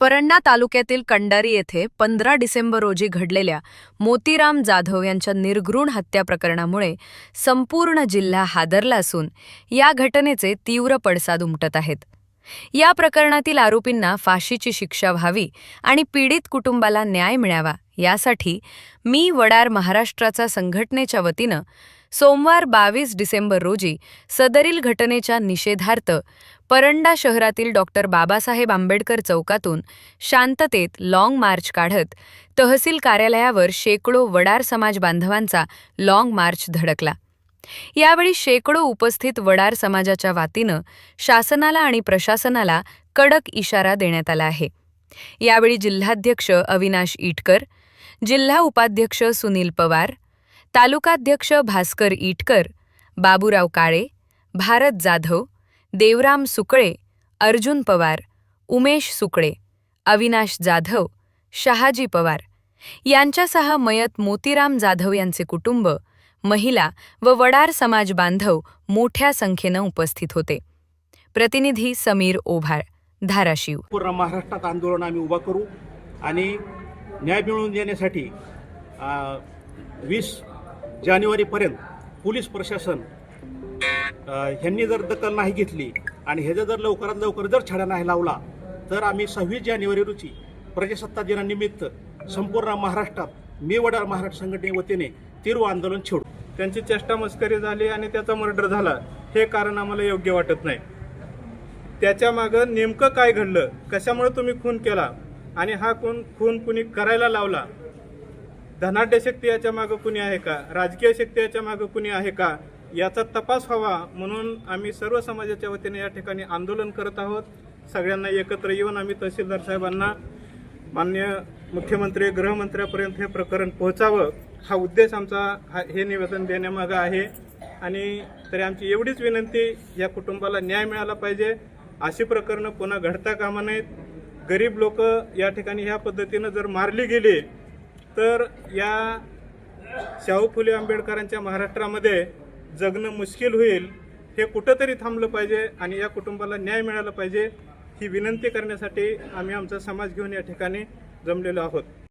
परंडा तालुक्यातील कंडारी येथे पंधरा डिसेंबर रोजी घडलेल्या मोतीराम जाधव यांच्या निर्घृण हत्या प्रकरणामुळे संपूर्ण जिल्हा हादरला असून या घटनेचे तीव्र पडसाद उमटत आहेत. या प्रकरणातील आरोपींना फाशीची शिक्षा व्हावी आणि पीडित कुटुंबाला न्याय मिळावा यासाठी मी वडार महाराष्ट्राचा संघटनेच्या वतीनं सोमवार बावीस डिसेंबर रोजी सदरील घटनेच्या निषेधार्थ परंडा शहरातील डॉक्टर बाबासाहेब आंबेडकर चौकातून शांततेत लाँग मार्च काढत तहसील कार्यालयावर शेकडो वडार समाज बांधवांचा लाँग मार्च धडकला. यावेळी शेकडो उपस्थित वडार समाजाच्या वातीनं शासनाला आणि प्रशासनाला कडक इशारा देण्यात आला आहे. यावेळी जिल्हाध्यक्ष अविनाश इटकर जिल्हा उपाध्यक्ष सुनील पवार तालुकाध्यक्ष भास्कर इटकर बाबूराव काळे भारत जाधव देवराम सुकळे अर्जुन पवार उमेश सुकळे अविनाश जाधव शहाजी पवार यांच्यासह मयत मोतीराम जाधव यांचे कुटुंब महिला व वडार समाज बांधव मोठ्या संख्येनं उपस्थित होते. प्रतिनिधी समीर ओभाळ धाराशिव. पूर्ण महाराष्ट्रात आंदोलन आम्ही उभा करू आणि न्याय मिळवून देण्यासाठी वीस जानेवारीपर्यंत पोलीस प्रशासन ह्यांनी जर दखल नाही घेतली आणि ह्याचा जर लवकरात लवकर जर छडा नाही लावला तर आम्ही सव्वीस जानेवारी रोजी प्रजासत्ताक दिनानिमित्त संपूर्ण महाराष्ट्रात मी वडार महाराष्ट्र संघटने वतीने तीव्र आंदोलन छेडू. त्यांची चेष्टा मस्करी झाली आणि त्याचा मर्डर झाला हे कारण आम्हाला योग्य वाटत नाही. त्याच्या मागं नेमकं काय घडलं कशामुळे तुम्ही खून केला आणि हा खून खून कुणी करायला लावला धनाढ्य शक्ती याच्या मागं कुणी आहे का? राजकीय शक्ती याच्या मागं कुणी आहे का? याचा तपास व्हावा म्हणून आम्ही सर्व समाजाच्या वतीने या ठिकाणी आंदोलन करत आहोत. सगळ्यांना एकत्र येऊन आम्ही तहसीलदार साहेबांना मान्य मुख्यमंत्री गृहमंत्र्यापर्यंत हे प्रकरण पोहोचावं हा उद्देश आमचा हा हे निवेदन देण्यामागं आहे. आणि तरी आमची एवढीच विनंती या कुटुंबाला न्याय मिळाला पाहिजे. अशी प्रकरणं पुन्हा घडता कामा नयेत. गरीब लोक या ठिकाणी ह्या पद्धतीनं जर मारली गेली तर या शाहू फुले आंबेडकरांच्या महाराष्ट्रामध्ये जगणं मुश्किल होईल हे कुठंतरी थांबलं पाहिजे आणि या कुटुंबाला न्याय मिळाला पाहिजे ही विनंती करण्यासाठी आम्ही आमचा समाज घेऊन या ठिकाणी जमलेलो आहोत.